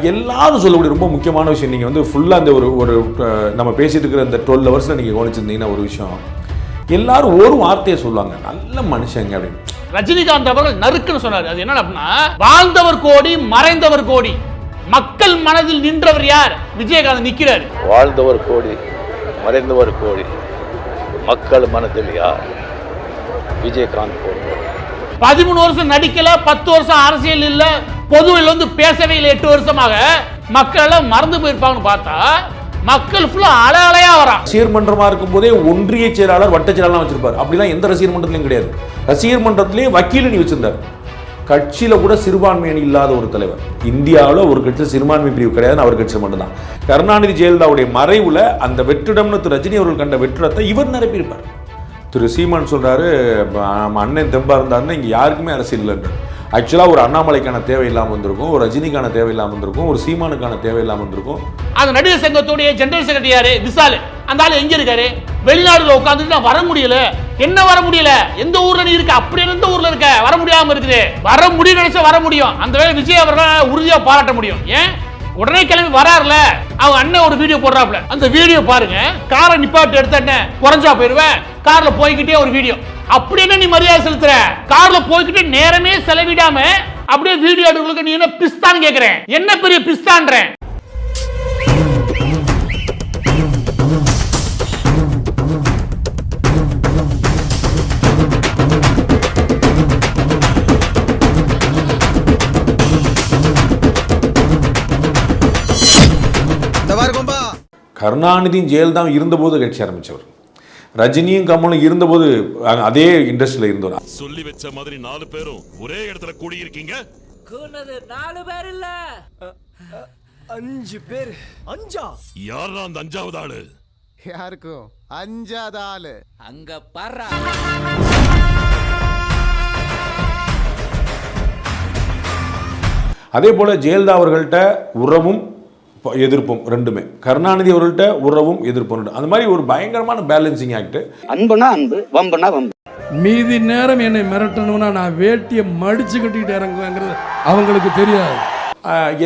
எல்லாரும் சொல்லக்கூடிய ரொம்ப முக்கியமான விஷயம். நீங்கள் வந்து ஃபுல்லாக அந்த ஒரு ஒரு நம்ம பேசிட்டு இருக்கிற இந்த டுவெல் ஹவர்ஸில் நீங்கள் கவனிச்சிருந்தீங்கன்னா ஒரு விஷயம். எல்லாரும் ஒரு வார்த்தையை சொல்லுவாங்க. நல்ல மனுஷங்க அப்படின்னு. ரஜினிகாந்த் அவர்கள் நறுக்குன்னு சொன்னார். அது என்ன அப்படின்னா வாழ்ந்தவர் கோடி மறைந்தவர் கோடி. மக்கள் மனதில் நின்றவர் யார்? விஜயகாந்த் நிக்கிறார். வாழ்ந்தவர் கோடி மறைந்தவர் கோடி. மக்கள் மனதில் யார்? விஜயகாந்த் போன்றவர். பதிமூணு வருஷம் நடிக்கல பத்து வருஷம் அரசியல் இல்ல பொதுவில் வந்து பேசவே இல்லை எட்டு வருஷமாக. மக்கள் எல்லாம் மறந்து போயிருப்பாங்கன்னு பார்த்தா மக்கள் ஃபுல்லா அலை அலையா வரான். ரசிகர் மன்றமாக ஒன்றிய செயலாளர் வட்ட செயலாளர் வச்சிருப்பார். அப்படிலாம் எந்த ரசிகர் மன்றத்திலையும் கிடையாது. ரசிகர் மன்றத்திலேயே வக்கீலனி வச்சிருந்தார். கட்சியில கூட சிறுபான்மை அணி இல்லாத ஒரு தலைவர். இந்தியாவில் ஒரு கட்சியில் சிறுபான்மை பிரிவு கிடையாதுன்னு அவர் கட்சி மட்டும்தான். கருணாநிதி ஜெயலலிதாவுடைய மறைவுல அந்த வெற்றிடம்னு திரு ரஜினி அவர்கள் கண்ட வெற்றிடத்தை இவர் நிரப்பியிருப்பார். திரு சீமான் சொல்றாரு "ஆமா, அண்ணன் தெம்பா இருந்தாருன்னா இங்க யாருக்குமே அரசியல் இல்லைன்றார். ஆக்சுவலாக ஒரு அண்ணாமலைக்கான தேவை இல்லாமல் வந்திருக்கும் ஒரு ரஜினிக்கான தேவை இல்லாமல் வந்திருக்கும் ஒரு சீமானுக்கான தேவை இல்லாமல் வந்திருக்கும். அந்த நடிகர் சங்கத்துடைய ஜெனரல் செக்ரட்டரியாரு விசால். அந்த ஆள் எங்கே இருக்காரு? வெளிநாடுல உட்காந்துட்டு நான் வர முடியல. என்ன வர முடியல? எந்த ஊர்ல நீ இருக்க? அப்படி எந்த ஊர்ல இருக்க? வர முடியாம இருக்குது. வர முடியும் நினைச்சா வர முடியும். அந்த வேலை விஜய் அவர்கள் உறுதியா பாராட்ட முடியும். ஏன்? உடனே கிளம்பி வராருல. அவங்க அண்ணன் ஒரு வீடியோ போடுறாப்ல அந்த வீடியோ பாருங்க. காரை நிப்பாட்டு எடுத்த குறைஞ்சா போயிருவேன் கார்ல போய்கிட்டே ஒரு வீடியோ அப்படி என்ன நீ மரியாதை செலுத்துற? கார்ல போய்கிட்டே நேரமே செலவிடாம அப்படியே வீடியோ எடுக்கிறதுக்கு நீ என்ன பிஸ்தான்னு கேக்குறேன். என்ன பெரிய பிஸ்தான்றேன் கருணாநிதியும் ஜெயலலிதாவும் இருந்தபோது கட்சி ஆரம்பிச்சவர். ரஜினியும் கமலும் இருந்தபோது அதே இண்டஸ்ட்ரியில் இருந்தவர் சொல்லி வச்ச மாதிரி நாலு பேரும் ஒரே இடத்துல கூடியிருக்கீங்க? கூனது நாலு பேர் இல்ல. அஞ்சு பேர். அஞ்சா? யாரா அந்த அஞ்சாவது ஆளு? யாருக்கும்? அஞ்சாத ஆளு. அங்க பர்றா அதே போல ஜெயலலிதா அவர்கள்ட்ட உறவும் எதிர்ப்பும் ரெண்டுமே. கருணாநிதி அவர்கள்ட்ட உறவும் எதிர்ப்பும் அந்த மாதிரி ஒரு பயங்கரமான பேலன்சிங் ஆக்ட் அன்புனா அன்பு வம்புனா வம்பு. மீதி நேரம் என்னை மிரட்டணும்னா நான் வேட்டியை மடிச்சு கட்டிட்டு இறங்குவேங்கிறது அவங்களுக்கு தெரியாது.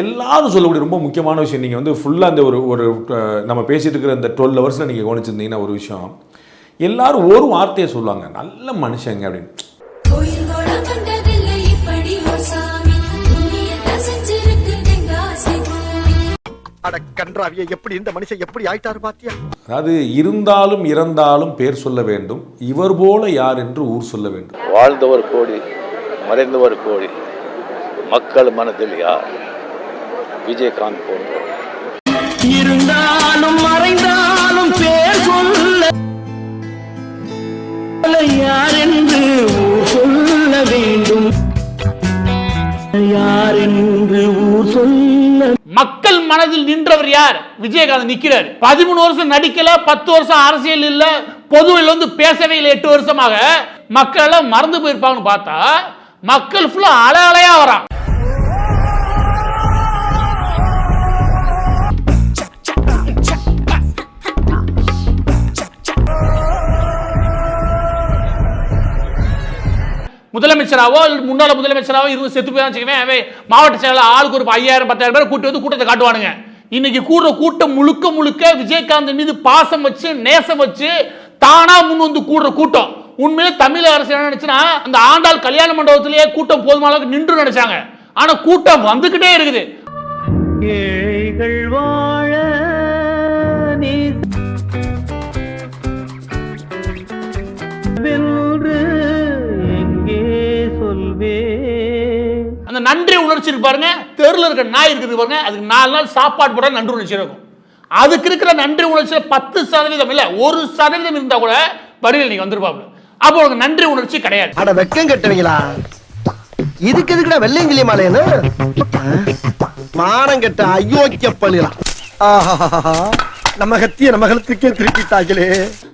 எல்லாரும் சொல்லக்கூடிய ரொம்ப முக்கியமான விஷயம். நீங்கள் வந்து ஃபுல்லாக அந்த ஒரு ஒரு நம்ம பேசிட்டு இருக்கிற இந்த டுவெல் ஹவர்ஸில் நீங்கள் கவனிச்சிருந்தீங்கன்னா ஒரு விஷயம். எல்லாரும் ஒரு வார்த்தையை சொல்லுவாங்க. நல்ல மனுஷங்க அப்படின்னு. அட கன்றாவிய எப்படி இந்த மனுஷன் எப்படி ஆயிட்டாரு பாத்தியா? அதாவது இருந்தாலும் இறந்தாலும் பேர் சொல்ல வேண்டும். இவர் போல யார் என்று ஊர் சொல்ல வேண்டும். வாழ்ந்தவர் கோடி மறைந்தவர் கோடி மக்கள் மனதில் யார்? விஜயகாந்த் போன்றவர். இருந்தாலும் மறைந்தாலும் பேர் சொல்ல யார் என்று ஊர் சொல்ல வேண்டும். மனதில் யார்? விஜயகாந்த் நிக்கிறார். பதிமூணு வருஷம் நடிக்கல பத்து வருஷம் அரசியல் இல்ல பொதுவில் வந்து பேசவே இல்லை எட்டு வருஷமாக. மக்கள் எல்லாம் மறந்து போயிருப்பாங்கன்னு பார்த்தா மக்கள் ஃபுல்லா அலை அலையா வரான். முதலமைச்சராவோ முன்னாள் முதலமைச்சராவோ இருந்து செத்து போய் மாவட்ட செயலாளர் ஆளுக்கு ஒரு ஐயாயிரம் பத்தாயிரம் பேர் கூட்டி வந்து கூட்டத்தை காட்டுவானுங்க. இன்னைக்கு கூடுற கூட்டம் முழுக்க முழுக்க விஜயகாந்த் மீது பாசம் வச்சு நேசம் வச்சு தானா முன் வந்து கூடுற கூட்டம். உண்மையிலே தமிழக அரசு என்ன நினைச்சுன்னா அந்த ஆண்டாள் கல்யாண மண்டபத்திலேயே கூட்டம் போதுமான அளவுக்கு நின்று நினைச்சாங்க. ஆனா கூட்டம் வந்துகிட்டே இருக்குது. அந்த நன்றி உணர்ச்சி இருக்கு பாருங்க தெருல இருக்க நாய் இருக்குது பாருங்க அதுக்கு நாலு நாள் சாப்பாடு போட நன்றி உணர்ச்சி இருக்கும். அதுக்கு இருக்கிற நன்றி உணர்ச்சியில பத்து சதவீதம் இல்ல ஒரு சதவீதம் இருந்தா கூட வடிவில் நீங்க வந்துருப்பாங்க அப்போ உங்களுக்கு நன்றி உணர்ச்சி கிடையாது. அட வெக்கம் கட்டுவீங்களா? இதுக்கு எதுக்குடா வெள்ளையங்கிலி மாலையன்னு மானம் கெட்ட அயோக்கிய பள்ளிலாம் நம்ம கத்திய நம்ம கழுத்துக்கே திருப்பிட்டாங்களே.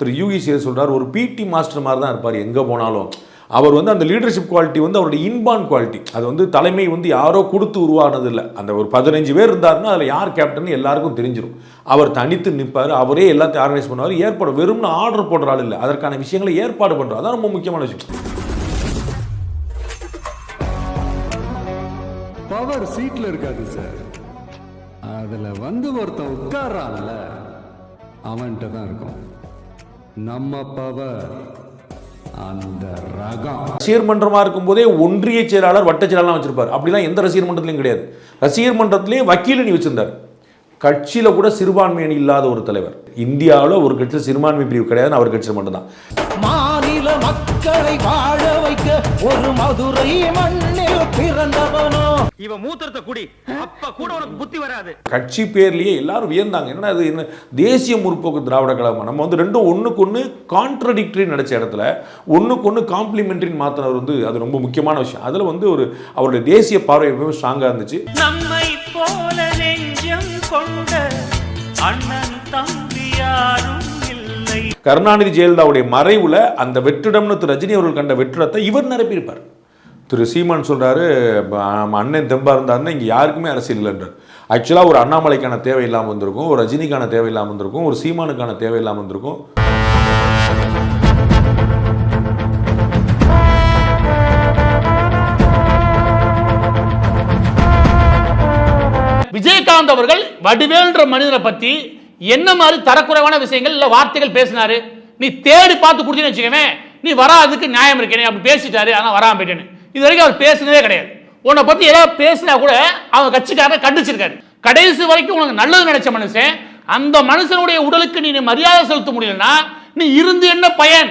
திரு யூகி சொல்றார் ஒரு பிடி மாஸ்டர் மாதிரி தான் இருப்பார் எங்கே போனாலும். அவர் வந்து அந்த லீடர்ஷிப் குவாலிட்டி வந்து அவருடைய இன்பான் குவாலிட்டி அது வந்து தலைமை வந்து யாரோ கொடுத்து உருவானது இல்லை அந்த ஒரு பதினஞ்சு பேர் இருந்தாருன்னா அதில் யார் கேப்டன் எல்லாருக்கும் தெரிஞ்சிடும் அவர் தனித்து நிற்பார் அவரே எல்லாத்தையும் ஆர்கனைஸ் பண்ணுவார். ஏற்பாடு வெறும்னு ஆர்டர் போடுற ஆள் இல்லை. அதற்கான விஷயங்களை ஏற்பாடு பண்ணுறார் அதான் ரொம்ப முக்கியமான விஷயம். பவர் சீட்ல இருக்காது சார் அதுல வந்து ஒருத்தன் உட்கார்றான்ல அவன்கிட்ட தான் இருக்கும். நம்ம பவர் அந்த ரகம் ரசிகர் மன்றமா இருக்கும்போதே ஒன்றிய செயலாளர் வட்ட செயலாளர் வச்சிருப்பார். அப்படிலாம் எந்த ரசிகர் மன்றத்திலையும் கிடையாது. ரசிகர் மன்றத்திலேயே வக்கீல் நீ வச்சிருந்தார். கட்சியில கூட சிறுபான்மை அணி இல்லாத ஒரு தலைவர். இந்தியாவில் ஒரு கட்சியில் சிறுபான்மை பிரிவு கிடையாதுன்னு அவர் கட்சியில் மட்டும்தான். மக்களை வாழ வைக்க ஒரு மதுரை மண்ணில் பிறந்தவனோ? இவன் மூத்திரத்தை குடி. அப்ப கூட உனக்கு புத்தி வராது. கட்சி பேர்லயே எல்லாரும் வியந்தாங்க. என்னடா இது என்ன? தேசிய முற்போக்கு திராவிட கழகம். நம்ம வந்து ரெண்டும் ஒண்ணுக்கு ஒன்று கான்ட்ரடிக்டரி நடிச்ச இடத்துல ஒண்ணுக்கு ஒன்று காம்ப்ளிமெண்ட்ரின்னு மாத்தினவர் வந்து அது ரொம்ப முக்கியமான விஷயம். அதுல வந்து ஒரு அவருடைய தேசிய பார்வை எப்பவுமே ஸ்ட்ராங்கா இருந்துச்சு. நம்மை போல நெஞ்சம் கொண்ட அண்ணன் தம்பி யாரும் கருணாநிதி ஜெயலலிதாவுடைய மறைவில் அந்த வெற்றிடம்னு திரு ரஜினி அவர்கள் கண்ட வெற்றிடத்தை இவர் நிரப்பியிருப்பார். திரு சீமான் சொல்கிறாரு அண்ணன் தெம்பா இருந்தாருன்னா இங்கே யாருக்குமே அரசியல் இல்லைன்றார். ஆக்சுவலாக ஒரு அண்ணாமலைக்கான தேவை இல்லாமல் வந்திருக்கும் ஒரு ரஜினிக்கான தேவை இல்லாமல் வந்திருக்கும் ஒரு சீமானுக்கான தேவை இல்லாமல் வந்திருக்கும். விஜயகாந்த் அவர்கள் வடிவேல்ன்ற மனிதரை பத்தி என்ன மாதிரி தரக்குறைவான விஷயங்கள் இல்லை வார்த்தைகள் பேசினாரு? நீ தேடி பார்த்து கொடுத்தீங்கன்னு வச்சுக்கவே நீ வராதுக்கு நியாயம் இருக்கேனே அப்படி பேசிட்டாரு ஆனால் வராமல் போயிட்டேன்னு. இது வரைக்கும் அவர் பேசுனதே கிடையாது. உன்னை பற்றி ஏதாவது பேசினா கூட அவங்க கட்சிக்காரரை கண்டிச்சிருக்காரு. கடைசி வரைக்கும் உனக்கு நல்லது நினைச்ச மனுஷன் அந்த மனுஷனுடைய உடலுக்கு நீ மரியாதை செலுத்த முடியலன்னா நீ இருந்து என்ன பயன்?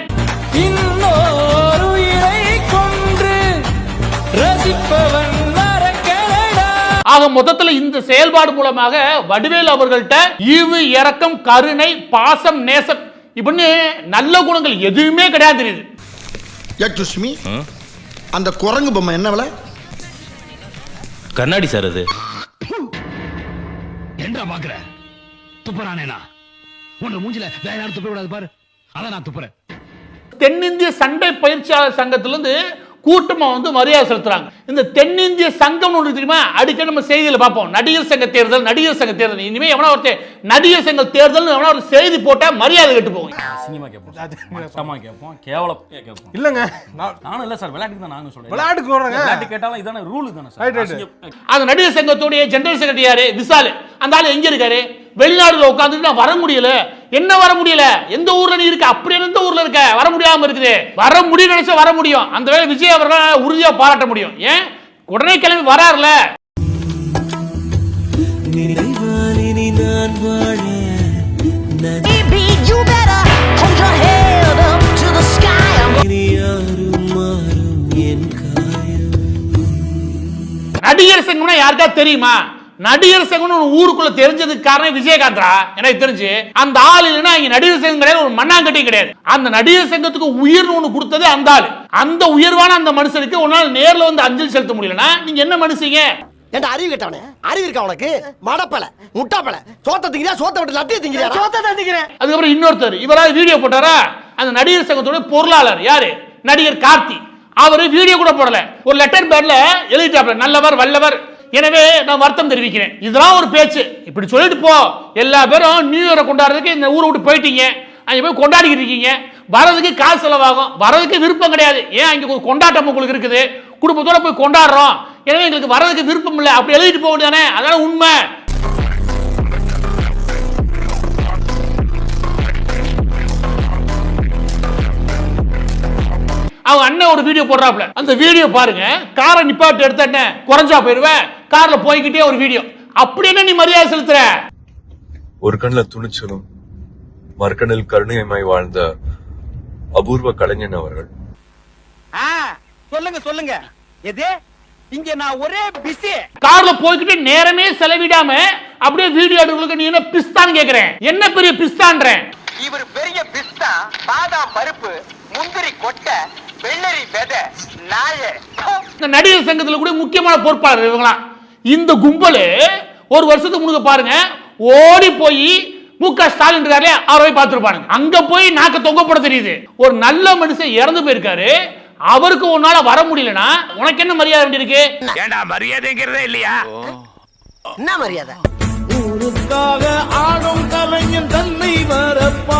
இன்னொரு உயிரை கொன்று ரசிப்பவன் ஆக மொத்தத்துல இந்த செயல்பாடு மூலமாக வடிவேல் அவர்கள்ட்ட ஈவு இரக்கம் கருணை பாசம் நேசம் இப்படின்னு நல்ல குணங்கள் எதுவுமே கிடையாது தெரியுது யக்ஷுஷ்மி அந்த குரங்கு பொம்மை என்ன விலை? கண்ணாடி சார் அது. என்ன பாக்குற? துப்புறானேனா உன்னை மூஞ்சில வேற யாரும் துப்ப விடாது பாரு. அதான் நான் துப்புறேன். தென்னிந்திய சண்டை பயிற்சியாளர் சங்கத்திலிருந்து கூட்டமா வந்து மரியாதை செலுத்துறாங்க. இந்த தென்னிந்திய சங்கம் ஒன்று தெரியுமா? அடிக்கடி நம்ம செய்தியில பார்ப்போம். நடிகர் சங்க தேர்தல் நடிகர் சங்க தேர்தல். இனிமே எவனா ஒருத்தர் நடிகர் சங்க தேர்தல் எவனா ஒரு செய்தி போட்டா மரியாதை கெட்டு போகும். சினிமா கேட்போம் கேட்போம். கேவலம் கேட்போம். இல்லங்க. நான் நானும் இல்ல சார். விளையாட்டுக்கு தான் நானும் சொல்றேன். விளையாட்டுக்கு சொல்றேங்க. விளையாட்டு கேட்டாலும் இதான ரூல் தானே சார். அந்த நடிகர் சங்கத்துடைய ஜெனரல் செக்ரட்டரி யாரு? விசால். அந்த ஆளு எங்க இருக்காரு? வெளிநாடுல உட்காந்துட்டு நான் வர முடியல. என்ன வர முடியல? எந்த ஊர்ல நீ இருக்க? அப்படி எந்த ஊர்ல இருக்க? வர முடியாம இருக்குது. வர முடியும் நினைச்சா வர முடியும். அந்த வேலை விஜய் அவர்கள் உறுதியா பாராட்ட முடியும். ஏன்? உடனே கிளம்பி வராருல. நடிகர் சங்கம்னா யாருக்கா தெரியுமா? நடிகர் சங்கம்னு ஒரு ஊருக்குள்ள தெரிஞ்சதுக்கு காரணம் விஜயகாந்த்ரா எனக்கு தெரிஞ்சு அந்த ஆள் இல்லைன்னா இங்க நடிகர் சங்கம் கிடையாது ஒரு மண்ணாங்கட்டி கிடையாது. அந்த நடிகர் சங்கத்துக்கு உயிர்னு ஒண்ணு கொடுத்தது அந்த ஆள். அந்த உயர்வான அந்த மனுஷனுக்கு நாள் நேர்ல வந்து அஞ்சலி செலுத்த முடியலன்னா நீங்க என்ன மனுஷங்க? ஏன்டா அறிவு கேட்டவனே? அறிவு இருக்கா உனக்கு? மடப்பல முட்டாப்பல. சோத்த திங்கிறியா சோத்த விட்டு லட்டிய திங்கிறியா? சோத்த தான் திங்கிறேன். அதுக்கப்புறம் இன்னொருத்தர் இவராவது வீடியோ போட்டாரா? அந்த நடிகர் சங்கத்தோட பொருளாளர் யாரு? நடிகர் கார்த்தி. அவரு வீடியோ கூட போடல. ஒரு லெட்டர் பேட்ல எழுதிட்டாப்ல நல்லவர் வல்லவர். எனவே நான் வருத்தம் தெரிவிக்கிறேன். இதெல்லாம் ஒரு பேச்சு. இப்படி சொல்லிட்டு போ. எல்லா பேரும் நியூ இயரை கொண்டாடுறதுக்கு இந்த ஊரை விட்டு போயிட்டீங்க. அங்கே போய் கொண்டாடிக்கிட்டு இருக்கீங்க. வரதுக்கு காசு செலவாகும். வரதுக்கு விருப்பம் கிடையாது. ஏன் அங்கே ஒரு கொண்டாட்டம் உங்களுக்கு இருக்குது? குடும்பத்தோட போய் கொண்டாடுறோம். எனவே எங்களுக்கு வரதுக்கு விருப்பம் இல்லை. அப்படி எழுதிட்டு போக தானே? அதனால உண்மை. அவங்க அண்ணன் ஒரு வீடியோ போடுறாப்ல அந்த வீடியோ பாருங்க. காரை நிப்பாட்டி எடுத்த என்ன குறைஞ்சா போயிருவேன் கார்ல போய்கிட்டே ஒரு வீடியோ அப்படி என்ன நீ மரியாதை செலுத்துற? ஒரு கண்ணில் துணிச்சலும் மறுக்கண்ணில் கருணையமாய் வாழ்ந்த அபூர்வ கலைஞன் அவர்கள். சொல்லுங்க சொல்லுங்க. எது? இங்க நான் ஒரே பிஸி கார்ல போய்கிட்டே நேரமே செலவிடாம அப்படியே வீடியோ எடுக்கிறதுக்கு நீ என்ன பிஸ்தான்னு கேக்குறேன் என்ன பெரிய பிஸ்தான்றேன் இவர் பெரிய பிஸ்தா பாதாம் பருப்பு முந்திரி கொட்டை வெள்ளரி விதை நாய இந்த நடிகர் சங்கத்துல கூட முக்கியமான பொறுப்பாளர் இவங்களாம் இந்த கும்பல் ஒரு வருஷத்துக்கு முழுக்க பாருங்க ஓடி போய் மு க ஸ்டாலின் இருக்காரு அவரை போய் பார்த்துருப்பானுங்க அங்க போய் நாக்க தொங்க போட தெரியுது. ஒரு நல்ல மனுஷன் இறந்து போயிருக்காரு. அவருக்கு உன்னால வர முடியலனா உனக்கு என்ன மரியாதை வேண்டி இருக்கு? ஏண்டா மரியாதைங்கிறதே இல்லையா? என்ன மரியாதை? உனக்காக ஆடும் கலைஞன் தன்னை வரப்பா.